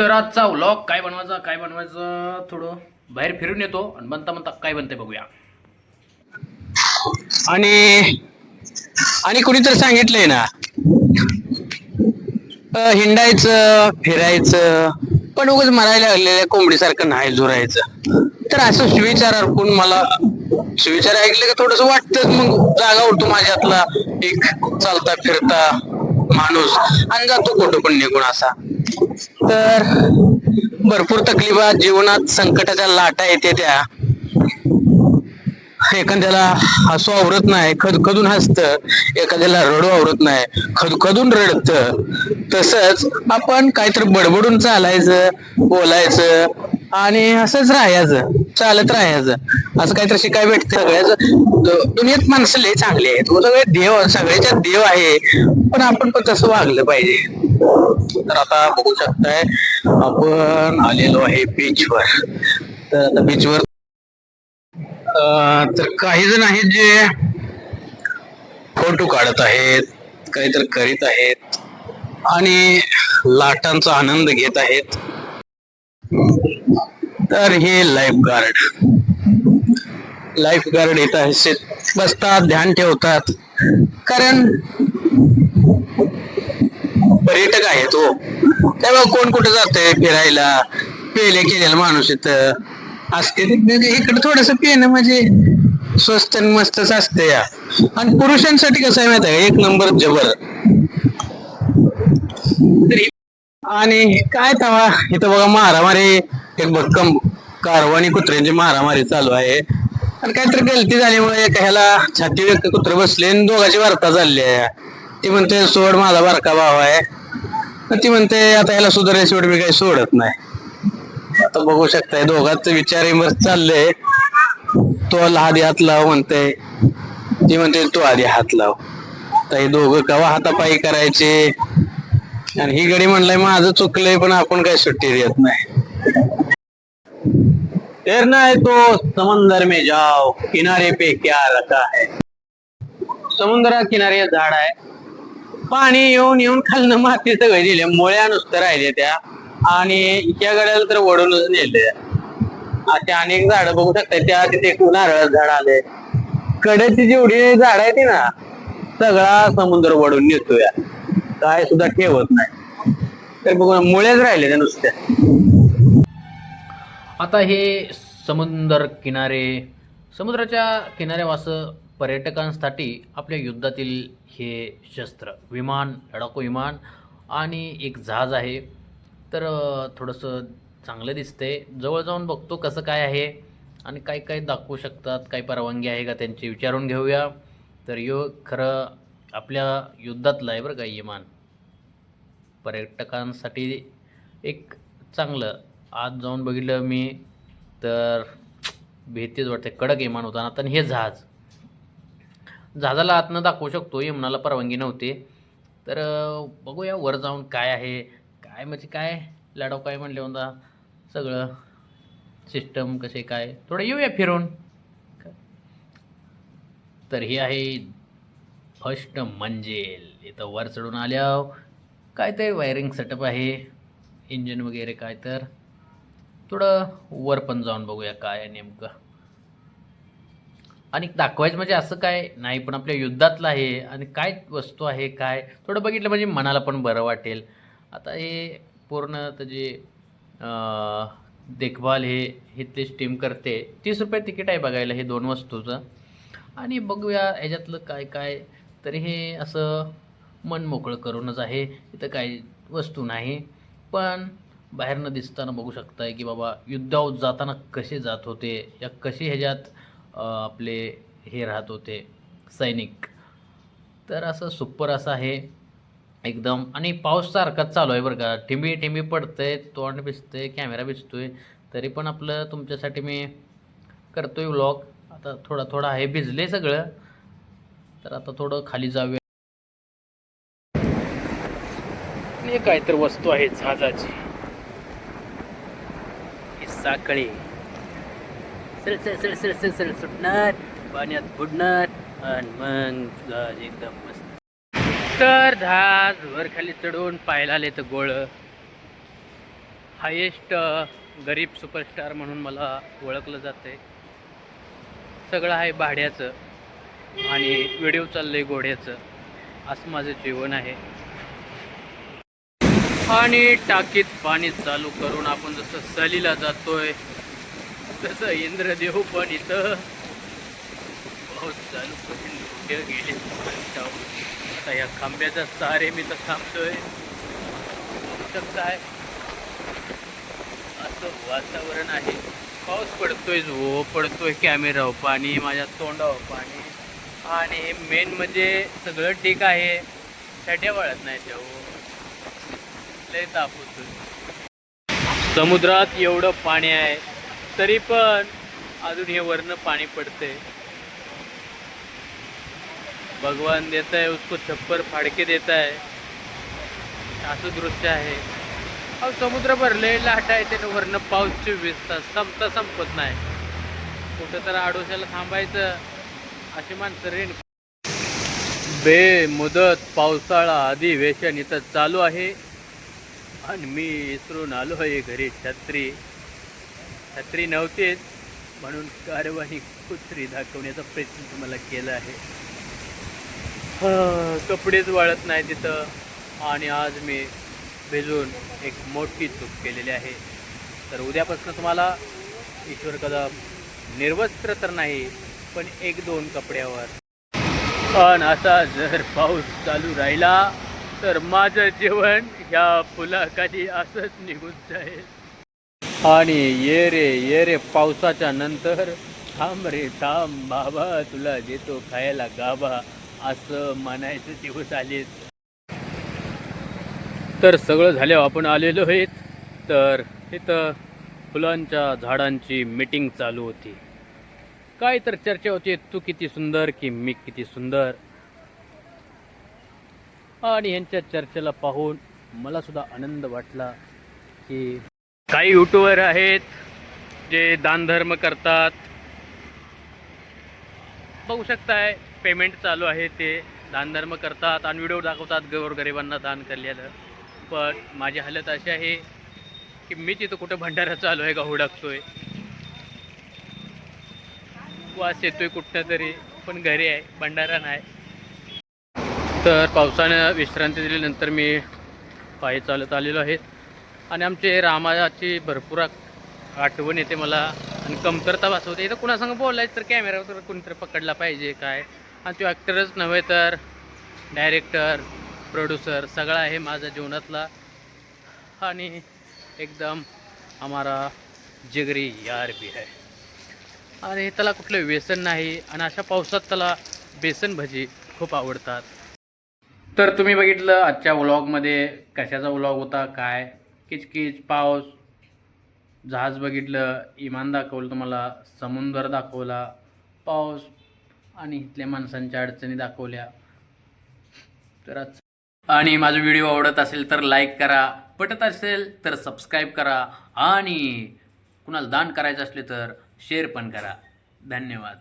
तर आजचा व्लॉग काय बनवायचा काय बनवायचं थोडं बाहेर फिरून येतो आणि बनता बनता काय बनते बघूया. आणि आणि कुणीतरी सांगितलंय ना हिंडायचं फिरायचं पण उगाच मरायला लागलेल्या कोंबडीसारखं नाही झुरायचं. तर असं सुविचार अर्पून मला सुविचार ऐकले का थोडस वाटतच मग जागा उठतो माझ्यातला एक चालता फिरता माणूस. आणि जातो कुठं पण निघून असा. तर भरपूर तकलीफात जीवनात संकटाच्या लाटा येते त्या. एखाद्याला हसू आवरत नाही खदखदून हसत एखाद्याला रडू आवरत नाही खदखदून रडत. तसंच आपण काहीतरी बडबडून चालायचं बोलायचं आणि असंच राहायचं चालत राहायचं. असं काहीतरी शिकाय भेटत सगळ्याच. दुनियेत माणसं लय चांगले आहेत. सगळे देव सगळ्याच्या देव आहे. पण आपण पण तसं वागलं पाहिजे. तर आता बघू शकताय आपण आलेलो आहे बीचवर तर आता बीचवर तर काही जण आहेत जे फोटो काढत आहेत काहीतरी करीत आहेत आणि लाटांचा आनंद घेत आहेत. तर हे लाईफ गार्ड लाईफ गार्ड येत आहेत बसतात ध्यान ठेवतात. कारण पर्यटक आहे तो हो. त्यामुळे कोण कुठं जातंय फिरायला? पेले केलेला माणूस इथं. असते म्हणजे इकडे थोडस पिणं म्हणजे स्वस्त आणि मस्तच असते या. आणि पुरुषांसाठी कसं आहे माहिती आहे एक नंबर जबर. तरी आणि काय तवा? इथं बघा मारामारी. एक भक्कम कारवानी कुत्र्यांची मारामारी चालू आहे. आणि काहीतरी गलती झाल्यामुळे एका ह्याला छाती व्यक्त कुत्र बसले आणि दोघांची वार्ता चालली आहे. ती म्हणते सोड माझा बारका भाव आहे. ती म्हणते आता याला सुधाराय सोड मी काही सोडत नाही. आता बघू शकताय दोघांच विचार विमर्श चालले तो आधी हात लाव म्हणते. ती म्हणते तू आधी हात लाव. तर हे दोघं कवा हातापायी करायचे? आणि ही गडी म्हणलंय माझं चुकलंय पण आपण काही सुट्टी देत नाही. तैरना है तो समंदर में जाओ किनारे पे क्या रखा है? समुद्रा किनारे झाड आहे. पाणी येऊन येऊन खालनं माती सगळे दिले. मुळ्या नुसतं राहिले त्या. आणि इतक्या गड्याला तर वडूनच नेले. असे अनेक झाड बघू शकता. त्या तिथे एक नारळ झाड आले. कडेची जेवढी झाड आहे ती ना सगळा समुद्र वडून नेतोय. काय सुद्धा ठेवत नाही. तर बघू मुळेच राहिले त्या नुसत्या. आता हे समुद्र किनारे समुद्राच्या किनाऱ्यावास पर्यटकांसाठी आपल्या युद्धातील हे शस्त्र विमान लढाकू विमान आणि एक जहाज आहे. तर थोडंसं चांगलं दिसतंय. जवळ जाऊन बघतो कसं काय आहे आणि काय काय दाखवू शकतात काय परवानगी आहे का त्यांची विचारून घेऊया. तर यो खरं आपल्या युद्धातलं आहे बरं का विमान. पर्यटकांसाठी एक चांगलं. आज जाऊन बघितलं मी तर भीतीच वाटते. कडक विमान होता आता आणि हे जहाज. जहाजाला आतनं दाखवू शकतो यमनाला परवानगी नव्हती. तर बघूया वर जाऊन काय आहे. काय म्हणजे काय? लढाव काय म्हणले होता सगळं सिस्टम कसे काय? थोडं येऊया फिरून. तर हे आहे फर्स्ट मंजिल. इथं वर चढून आल्यावर काय ते वायरिंग सेटअप आहे इंजिन वगैरे काय तर. थोडं वर पण जाऊन बघूया काय नेमकं. आणि दाखवायचं म्हणजे असं काय नाही पण आपल्या युद्धातलं आहे आणि काय वस्तू आहे काय? थोडं बघितलं म्हणजे मनाला पण बरं वाटेल. आता हे पूर्ण त्याची देखभाल हे इथलीच टीम करते. तीस रुपये तिकीट आहे बघायला हे दोन वस्तूचं. आणि बघूया ह्याच्यातलं काय काय? तरी हे असं मन मोकळं करूनच आहे. इथं काही वस्तू नाही. पण बाहेरनं दिसताना बघू शकताय की बाबा युद्धावर जाताना कसे जात होते? या कसे ह्याच्यात आपले हे राहत होते सैनिक. तर असं सुपर असं आहे एकदम. आणि पाऊस सारखाच चालू आहे बरं का. ठिंबी ठिंबी पडते तोंड भिजतंय कॅमेरा भिजतोय तरी पण आपलं तुमच्यासाठी मी करतोय व्लॉग आता थोडा थोडा आहे भिजले सगळं. तर आता थोडं खाली जाऊया. काय तर वस्तू आहे जहाजाची ही साखळी. सर सर सर सर सर सर सुटणार पाण्यात बुडणार आणि मग एकदम मस्त. तर जहाज वर खाली चढून पाहायला आले तर गोळ. हायेस्ट गरीब सुपरस्टार म्हणून मला ओळखलं जाते सगळं आहे भाड्याचं आणि व्हिडिओ चाललंय घोड्याचं. असं माझं जीवन आहे. आणि टाकीत पाणी चालू करून आपण जसं सहलीला जातोय तसं इंद्रदेव पण इथं पाऊस चालू करून कुठे गेले. आता या खांब्याचा सारे मी तर थांबतोय. काय? असं वातावरण आहे. पाऊस पडतोय झो पडतोय कॅमेरावर पाणी माझ्या तोंडावर पाणी. आणि मेन म्हणजे सगळं ठीक आहे. छड्या वळत नाही तेव्हा लय ताप होतोय. समुद्रात एवढं पाणी आहे. तरी पण अजून हे वरनं पाणी पडते भगवान देत आहे उसको छप्पर फाडके देत आहे असं दृश्य आहे. अहो समुद्र भरले लाट आहे त्यानं वरनं पाऊस चोवीस तास संपता संपत नाही. कुठं तर आडोशाला थांबायचं अशी माणसं रेन बे मुदत पावसाळा अधिवेशन इथं चालू आहे. आणि मी इसरून आलो आहे घरी छत्री. छत्री नव्हतीच म्हणून कार्यवाही कुत्री दाखवण्याचा प्रयत्न तुम्हाला केला आहे. कपडेच वाळत नाही तिथं. आणि आज मी भिजून एक मोठी चूक केलेली आहे. तर उद्यापासून तुम्हाला ईश्वर कदम निर्वस्त्र तर नाही पण एक दोन कपड्यावर. पण असा जर पाऊस चालू राहिला तर माझं जीवन ह्या फुलाखाली असंच निघून जाईल. आणि ये रे ये रे पावसाच्या नंतर थांब रे थांब बाबा तुला देतो खायला गाबा असं म्हणायचं दिवस आले तर सगळं झाल्यावर आपण आलेलो आहेत. तर इथं फुलांच्या झाडांची मीटिंग चालू होती. काय तर चर्चा होती तू किती सुंदर की मी किती सुंदर? आणि ह्यांच्या चर्चेला पाहून मला सुद्धा आनंद वाटला की काही युट्यूबर आहेत जे दानधर्म करतात. बघू शकताय पेमेंट चालू आहे ते. दानधर्म करतात आणि व्हिडिओ दाखवतात गोरगरिबांना दान केलेलं. पण माझी हालत अशी आहे की मी तिथं कुठं भंडारा चालू आहे का हुडकतोय. वास येतोय कुठनं तरी पण घरी आहे भंडारा नाही. तर पावसानं विश्रांती दिल्यानंतर मी पायी चालत आलेलो आहे. आणि आमचे रामाची भरपूर आठवण येते मला. आणि कमतरता भासवते. इथं कुणासंग बोलायचं तर कॅमेरावर तर कोणीतरी पकडला पाहिजे काय. आणि तो ॲक्टरच नव्हे तर डायरेक्टर प्रोड्युसर सगळा आहे माझ्या जीवनातला. आणि एकदम आम्हाला जिगरी यार बी आहे. आणि त्याला कुठलं व्यसन नाही. आणि अशा पावसात त्याला बेसन भजी खूप आवडतात. तर तुम्ही बघितलं आजच्या व्लॉगमध्ये कशाचा व्लॉग होता काय? किचकिच पाऊस. जहाज बघितलं इमान दाखवलं तुम्हाला समुद्र दाखवला पाऊस आणि इथल्या माणसांच्या अडचणी दाखवल्या. तर आणि माझा व्हिडिओ आवडत असेल तर लाईक करा. पटत असेल तर सबस्क्राईब करा. आणि कुणाला दान करायचं असले तर शेअर पण करा. धन्यवाद.